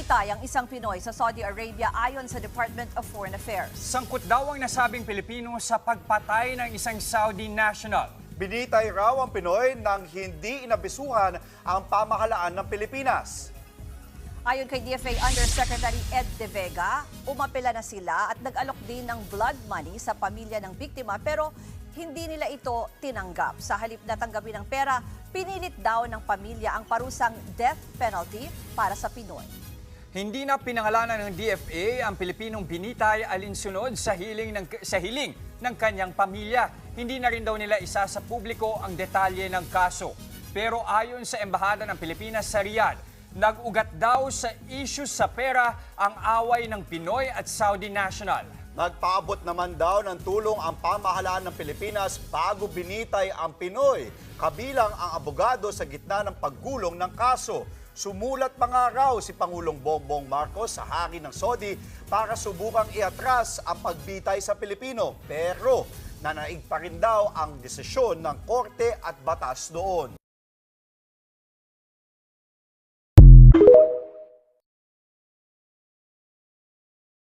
Binitay ang isang Pinoy sa Saudi Arabia ayon sa Department of Foreign Affairs. Sangkot daw ang nasabing Pilipino sa pagpatay ng isang Saudi national. Binitay raw ang Pinoy nang hindi inabisuhan ang pamahalaan ng Pilipinas. Ayon kay DFA Undersecretary Ed De Vega, umapela na sila at nag-alok din ng blood money sa pamilya ng biktima pero hindi nila ito tinanggap. Sa halip na tanggapin ng pera, pinilit daw ng pamilya ang parusang death penalty para sa Pinoy. Hindi na pinangalanan ng DFA ang Pilipinong binitay alinsunod sa hiling ng sa hiling ng kanyang pamilya. Hindi na rin daw nila isa sa publiko ang detalye ng kaso. Pero ayon sa Embahada ng Pilipinas sa Riyadh, nag-ugat daw sa issue sa pera ang away ng Pinoy at Saudi national. Nagpaabot naman daw ng tulong ang pamahalaan ng Pilipinas bago binitay ang Pinoy, kabilang ang abogado sa gitna ng paggulong ng kaso. Sumulat pa nga raw si Pangulong Bongbong Marcos sa hari ng Saudi para subukang iatras ang pagbitay sa Pilipino. Pero nanaig pa rin daw ang desisyon ng korte at batas doon.